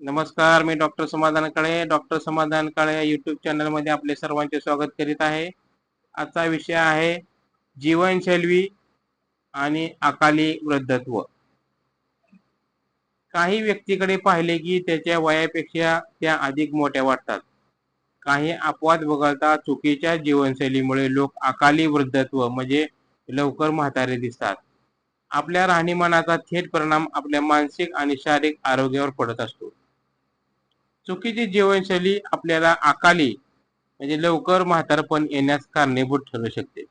नमस्कार मी डॉक्टर समाधान काळे डॉक्टर समाधान काळे यूट्यूब चॅनलमध्ये आपले सर्वांचे स्वागत करीत आहे. आजचा विषय आहे जीवनशैली आणि अकाली वृद्धत्व. काही व्यक्तीकडे पाहिले की त्याच्या वयापेक्षा त्या अधिक मोठ्या वाटतात. काही अपवाद वगळता चुकीच्या जीवनशैलीमुळे लोक अकाली वृद्धत्व म्हणजे लवकर म्हातारे दिसतात. आपल्या राहणीमानाचा थेट परिणाम आपल्या मानसिक आणि शारीरिक आरोग्यावर पडत असतो. चुकीची जीवनशैली आपल्याला अकाली म्हणजे लवकर म्हातारपण येण्यास कारणीभूत ठरू शकते.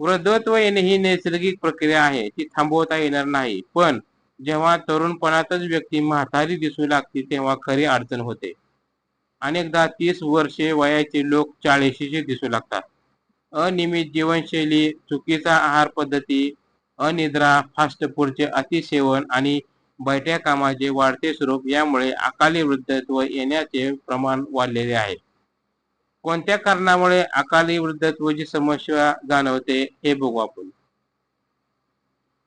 वृद्धत्व येणे ही नैसर्गिक प्रक्रिया आहे ती थांबवता येणार नाही. पण जेव्हा तरुणपणातच व्यक्ती म्हातारी दिसू लागते तेव्हा खरी अडचण होते. अनेकदा तीस वर्षे वयाचे लोक चाळीशीचे दिसू लागतात. अनियमित जीवनशैली चुकीचा आहार पद्धती अनिद्रा फास्ट फूडचे अतिसेवन आणि बैठ्या कामाचे वाढते स्वरूप यामुळे अकाली वृद्धत्व येण्याचे प्रमाण वाढलेले आहे. कोणत्या कारणामुळे अकाली वृद्धत्वाची समस्या जाणवते हे बघू आपण.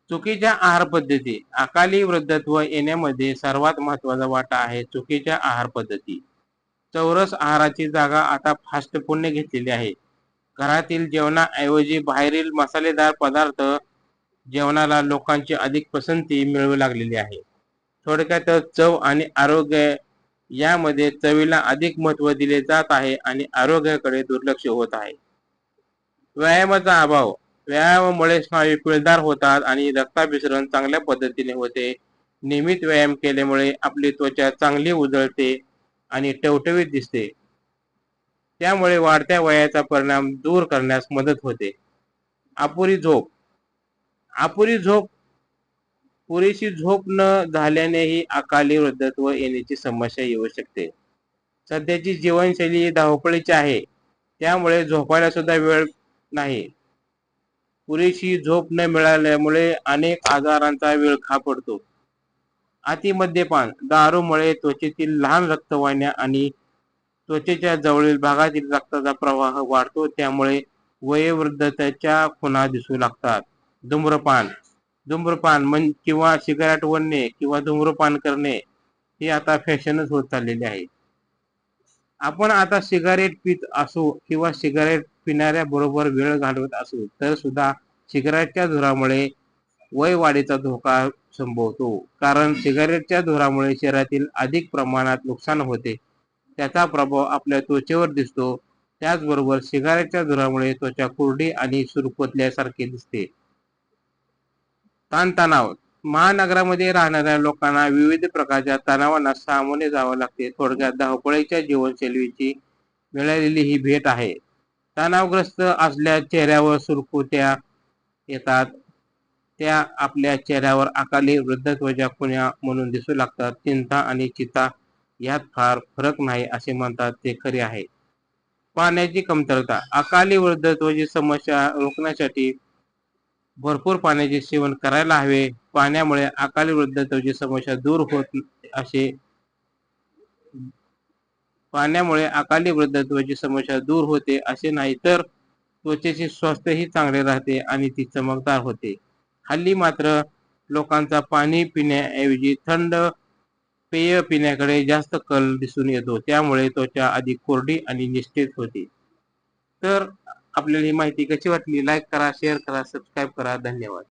चुकीच्या आहार पद्धती. अकाली वृद्धत्व येण्यामध्ये सर्वात महत्त्वाचा वाटा आहे चुकीच्या आहार पद्धती. चौरस आहाराची जागा आता फास्ट फूडने घेतलेली आहे. घरातील जेवणाऐवजी बाहेरील मसालेदार पदार्थ जेवणाला लोकांची अधिक पसंती मिळू लागलेली आहे. थोडक्यात चव आणि आरोग्य यामध्ये चवीला अधिक महत्त्व दिले जात आहे आणि आरोग्याकडे दुर्लक्ष होत आहे. व्यायामाचा अभाव. व्यायामामुळे स्नायू पिळदार होतात आणि रक्ताभिसरण चांगल्या पद्धतीने होते. नियमित व्यायाम केल्यामुळे आपली त्वचा चांगली उजळते आणि टवटवीत दिसते. त्यामुळे वाढत्या वयाचा परिणाम दूर करण्यास मदत होते. अपुरी झोप. अपुरी झोप पुरेशी झोप न झाल्यानेही अकाली वृद्धत्व येण्याची समस्या येऊ शकते. सध्याची जीवनशैली धावपळीची आहे त्यामुळे झोपायला सुद्धा वेळ नाही. पुरेशी झोप न मिळाल्यामुळे अनेक आजारांचा विळखा पडतो. अतिमद्यपान दारूमुळे त्वचेतील लहान रक्तवाहिन्या आणि त्वचेच्या जवळील भागातील रक्ताचा प्रवाह वाढतो त्यामुळे वयोवृद्धतेच्या खुणा दिसू लागतात. धूम्रपान. धूम्रपान म्हण किंवा सिगारेट ओढणे किंवा धूम्रपान करणे हे आता फॅशनच होत चाललेले आहे. आपण आता सिगारेट पित असू किंवा सिगारेट पिणाऱ्या बरोबर वेळ घालवत असू तर सुद्धा सिगारेटच्या धुरामुळे वय वाढीचा धोका संभवतो. कारण सिगारेटच्या धुरामुळे शरीरातील अधिक प्रमाणात नुकसान होते. त्याचा प्रभाव आपल्या त्वचेवर दिसतो. त्याचबरोबर सिगारेटच्या धुरामुळे त्वचा कोरडी आणि सुरकुतल्यासारखे दिसते. ताणतणाव. महानगरामध्ये राहणाऱ्या लोकांना विविध प्रकारच्या तणावांना सामोरे जावं लागते. थोडक्यात धावपळीच्या जीवनशैलीची मिळालेली ही भेट आहे. तणावग्रस्त असल्या चेहऱ्यावर सुरकुत्या येतात. त्या आपल्या चेहऱ्यावर अकाली वृद्धत्वच्या खुण्या म्हणून दिसू लागतात. चिंता आणि चिता यात फार फरक नाही असे म्हणतात ते खरे आहे. पाण्याची कमतरता. अकाली वृद्धत्वाची समस्या रोखण्यासाठी भरपूर पाण्याचे सेवन करायला हवे. पाण्यामुळे अकाली वृद्धत्वाची समस्या दूर होत असे पाण्यामुळे अकाली वृद्धत्वाची समस्या दूर होते असे नाही तर त्वचेचे स्वास्थ्यही चांगले राहते आणि ती चमकदार होते. हल्ली मात्र लोकांचा पाणी पिण्याऐवजी थंड पेय पिण्याकडे जास्त कल दिसून येतो. त्यामुळे त्वचा अधिक कोरडी आणि निश्चित होते. तर आपल्याला ही माहिती कशी वाटली? लाईक करा शेअर करा सबस्क्राईब करा. धन्यवाद.